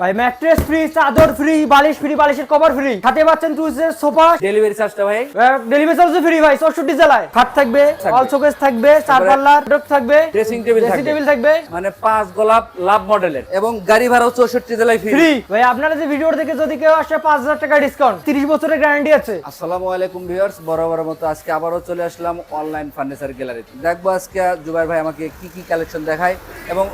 ভাই mattress free চাদর free বালিশ ফ্রি বালিশের কভার ফ্রি সাথে পাচ্ছেন টুইসের সোফা ডেলিভারি চার্জটা ভাই। ডেলিভারি চার্জ ফ্রি ভাই চৌষট্টি জেলায়। খাট থাকবে। অল শোকেস থাকবে চার পাল্লার ডক থাকবে ড্রেসিং টেবিল ড্রেসিং থাকবে। টেবিল থাকবে। মানে পাঁচ গোলাপ লাভ মডেলের। এবং গাড়ি ভাড়াও চৌষট্টি জেলায় ফ্রি ফ্রি ভাই আপনারা যে ভিডিও দেখে যদি কেউ আসে পাঁচ হাজার টাকা ডিসকাউন্ট তিরিশ বছরের গ্যারান্টি আছে। আসসালামু আলাইকুম ভিউয়ার্স বরাবর মতো আজকে আবারও চলে আসলাম অনলাইন ফার্নিচার গ্যালারিতে দেখব আজকে জুবাইর ভাই আমাকে কি কি কালেকশন দেখায় এবং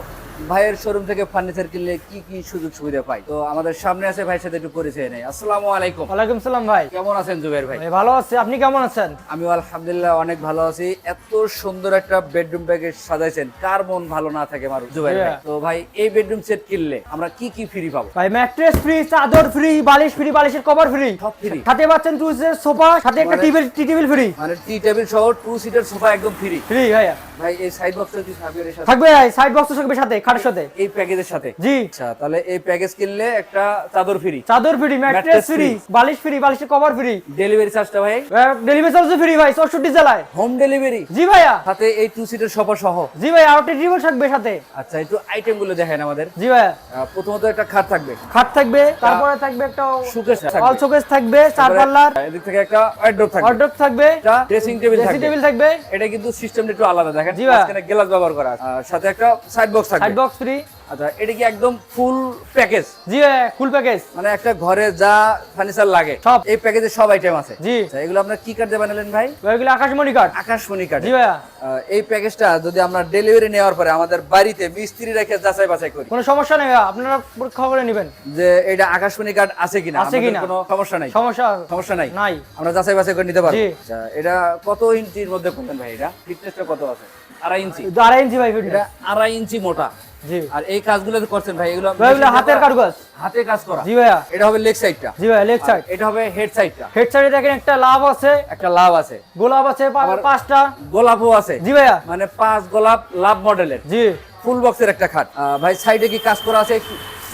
ভাইয়ের শোরুম থেকে ফার্নিচার কিনলে কি কি সুযোগ সুবিধা পাই? তো আমাদের সামনে আছে ভাইয়ের সাথে একটু পরিচয় নেই। আসসালামু আলাইকুম। ওয়ালাইকুম সালাম ভাই। কেমন আছেন জুবাইর ভাই? ভালো আছে। আপনি কেমন আছেন? আমি আলহামদুলিল্লাহ অনেক ভালো আছি। এত সুন্দর একটা বেডরুম প্যাকেজ সাজাইছেন। কার মন ভালো না থাকে আমার জুবাইর ভাই? তো ভাই এই বেডরুম সেট কিনলে আমরা কি কি ফ্রি পাবো? ভাই ম্যাট্রেস ফ্রি চাদর ফ্রি বালিশ ফ্রি বালিশের কভার ফ্রি সব free? সাথে পাচ্ছেন টুইসের সোফা সাথে একটা মানে- টেবিল টি টেবিল ফ্রি মানে টি টেবিল সহ টু সিটার সোফা একদম ফ্রি ফ্রি ভাইয়া। ভাই এই সাইড বক্সটা কি থাকবে এর সাথে থাকবে সাইড থাকবে সাথে খাটের সাথে। এই প্যাকেজের সাথে? জি। আচ্ছা তাহলে এই প্যাকেজ কিনলে একটা চাদর ফ্রি চাদর ফ্রি ম্যাট্রেস ফ্রি বালিশ ফ্রি বালিশের কভার ফ্রি ডেলিভারি চার্জটা ভাই? ডেলিভারি চার্জ ফ্রি ভাই চৌষট্টি জেলায়। হোম ডেলিভারি জি ভাইয়া। সাথে এই টু সিটার সোফা সহ? জি ভাই আর একটা টেবিল থাকবে সাথে। আচ্ছা একটু আইটেমগুলো দেখেন আমাদের। জি ভাইয়া। প্রথমত একটা খাট থাকবে। খাট থাকবে তারপরে থাকবে একটা Showcase থাকবে। অল শোকেস থাকবে চার পাল্লার। এদিক থেকে একটা ওয়ার্ডরোব থাকবে। অর্ডার থাকবে। একটা ড্রেসিং টেবিল ড্রেসিং থাকবে। টেবিল থাকবে। এটা কিন্তু সিস্টেমটা একটু আলাদা দেখেন ভাই। গ্লাস ব্যবহার করা সাথে একটা side box side box free আচ্ছা এটা কি একদম ফুল প্যাকেজ জি ফুল প্যাকেজ মানে একটা ঘরে যা ফার্নিচার লাগে সব। এই প্যাকেজে সব আইটেম আছে? জি। আচ্ছা, এগুলো আপনার কি কার্ড দিয়ে বানালেন ভাই? এগুলো আকাশমণি কাঠ আকাশমণি কার্ড জি ভাইয়া। এই প্যাকেজটা যদি আমরা ডেলিভারি নেওয়ার পরে আমাদের বাড়িতে মিস্ত্রি রেখে যাচাই বাছাই করি। কোনো সমস্যা নেই আপনারা পরীক্ষা করে নেবেন। যে এটা আকাশমণি কার্ড আছে কিনা আছে কিনা? কোনো সমস্যা নাই। সমস্যা সমস্যা নাই? নাই। আমরা যাচাই বাছাই করে নিতে পারব। আচ্ছা এটা কত ইঞ্চির মধ্যে করলেন ভাই এটা? ফিটনেসটা কত আছে? আড়াই ইঞ্চি। আড়াই ইঞ্চি ভাই এটা আড়াই ইঞ্চি মোটা। আর এই কাজগুলো করছেন ভাই এগুলো হাতের কারুকাজ। হাতে কাজ করা। জি ভাইয়া। এটা হবে লেগ সাইডটা জি ভাইয়া লেগ সাইড এটা হবে হেড সাইডটা হেড সাইডে দেখেন একটা লাভ আছে। একটা লাভ আছে। গোলাপ আছে পাঁচটা। গোলাপও আছে। জি ভাইয়া। মানে পাঁচ গোলাপ লাভ মডেলের। জি। ফুল বক্সের একটা খাট। ভাই সাইডে কি কাজ করা আছে?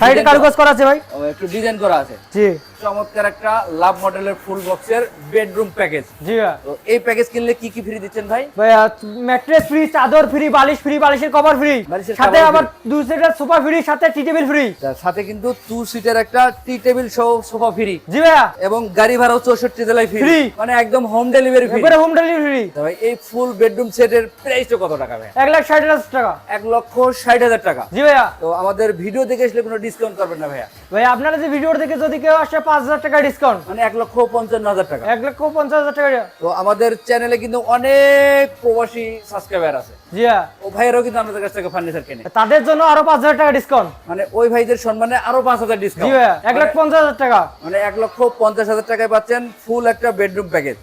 সাইডে কারুকাজ করা আছে ভাই। একটু ডিজাইন করা আছে। জি। চমৎকার একটা লাভ মডেলের ফুল বক্সের বেডরুম প্যাকেজ জি তো এই প্যাকেজ কিনলে কি কি ফ্রি দিচ্ছেন ভাই? ভাইয়া ম্যাট্রেস ফ্রি চাদর ফ্রি বালিশ ফ্রি বালিশের কভার ফ্রি সাথে আবার। দুই সেটের সোফা ফ্রি সাথে টি টেবিল ফ্রি তার সাথে কিন্তু টু সিটের একটা টি টেবিল সহ সোফা ফ্রি জি ভাইয়া। এবং গাড়ি ভাড়াও চৌষট্টি জেলায় ফ্রি মানে একদম home delivery free home delivery free ভাই এই ফুল বেডরুম সেটের প্রাইসটা কত টাকা ভাই? এক লাখ ষাট হাজার টাকা। এক লক্ষ ষাট হাজার টাকা। জি ভাইয়া। তো আমাদের ভিডিও দেখে আসলে কোনো ডিসকাউন্ট করবেন না ভাইয়া। ভাই আপনারা যে ভিডিও দেখে যদি কেউ আসে পাঁচ হাজার টাকা ডিসকাউন্ট মানে এক লক্ষ পঞ্চান্ন হাজার টাকা। এক লক্ষ পঞ্চাশ হাজার টাকা। তো আমাদের চ্যানেলে কিন্তু অনেক প্রবাসী সাবস্ক্রাইবার আছে। জি ও ভাইয়েরও কিন্তু আমাদের কাছ থেকে ফার্নিচার কেনে। তাদের জন্য আরও পাঁচ হাজার টাকা ডিসকাউন্ট মানে ওই ভাইদের সম্মানে আরও পাঁচ হাজার জি ডিসকাউন্ট এক পঞ্চাশ হাজার টাকা। মানে এক লক্ষ পঞ্চাশ হাজার টাকায় পাচ্ছেন ফুল একটা বেডরুম প্যাকেজ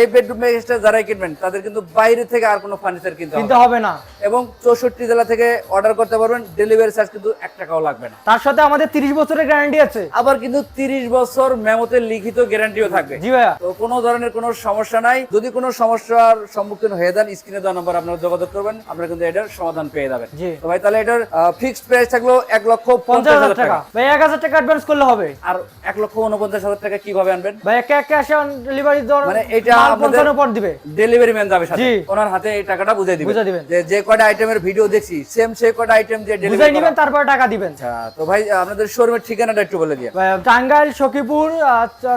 এই বেডরুম প্যাকেজটা যারাই কিনবেন তাদের কিন্তু বাইরে থেকে আর কোনো ফার্নিচার কিনতে হবে কিনতে না। হবে না। এবং চৌষট্টি জেলা থেকে অর্ডার করতে পারবেন ডেলিভারি চার্জ কিন্তু এক টাকাও লাগবে না। তার সাথে আমাদের তিরিশ বছরের গ্যারান্টি আছে। আবার কিন্তু তিরিশ বছর মেমোতে লিখিত গ্যারান্টিও থাকবে। জি ভাইয়া। তো কোনো ধরনের কোনো সমস্যা নাই। যদি কোনো সমস্যার সম্মুখীন হয়ে যান স্ক্রিনে দেওয়া নম্বর আপনারা যোগাযোগ করবেন। আপনারা কিন্তু এটার সমাধান পেয়ে যাবেন। জি। তো ভাই তাহলে এটার ফিক্সড প্রাইস থাকল এক লক্ষ পঞ্চাশ হাজার টাকা। ভাই এক হাজার টাকা অ্যাডভান্স করলে হবে। আর এক লক্ষ উনপঞ্চাশ হাজার টাকা কীভাবে আনবেন? ভাই ক্যাশ অন ডেলিভারি মানে এটা আপনাদের- পৌঁছানোর পর দিবে। ডেলিভারি ম্যান যাবে সাথে। ওনার হাতে এই টাকাটা বুঝাই দিবেন বুঝাই দিবেন। যে যে কয়টা আইটেমের ভিডিও দেখছি সেম সেই কয়টা আইটেম যে ডেলিভারি নিবেন তারপরে টাকা দিবেন। আচ্ছা তো ভাই আপনাদের শোরুমের ঠিকানাটা একটু বলে দিয়ে ভাই, টাঙ্গাইল সখীপুর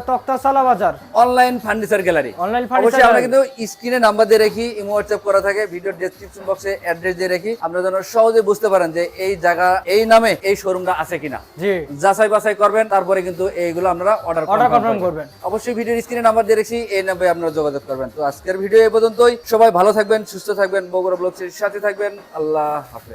তক্তাশালা বাজার। Online furniture gallery online furniture আমরা কিন্তু স্ক্রিনে নাম্বার দিয়ে রাখি ইমো হোয়াটসঅ্যাপ করা থাকে ভিডিও ডেসক্রিপশন বক্সে অ্যাড্রেস দিয়ে রাখি। আপনারা যেন সহজে বুঝতে পারেন যে এই জায়গা এই নামে এই শোরুমটা আছে কিনা। জি। যাচাই বাছাই করবেন তারপরে কিন্তু এইগুলো আপনারা অর্ডার Order confirm করবেন। অবশ্যই ভিডিওর স্ক্রিনে নাম্বার দিয়ে রেখেছি এই নাম্বারে আপনারা যোগাযোগ করবেন। তো আজকের ভিডিও এই পর্যন্তই। সবাই ভালো থাকবেন সুস্থ থাকবেন। বগুড়া ব্লগসের সাথে থাকবেন। আল্লাহ হাফেজ।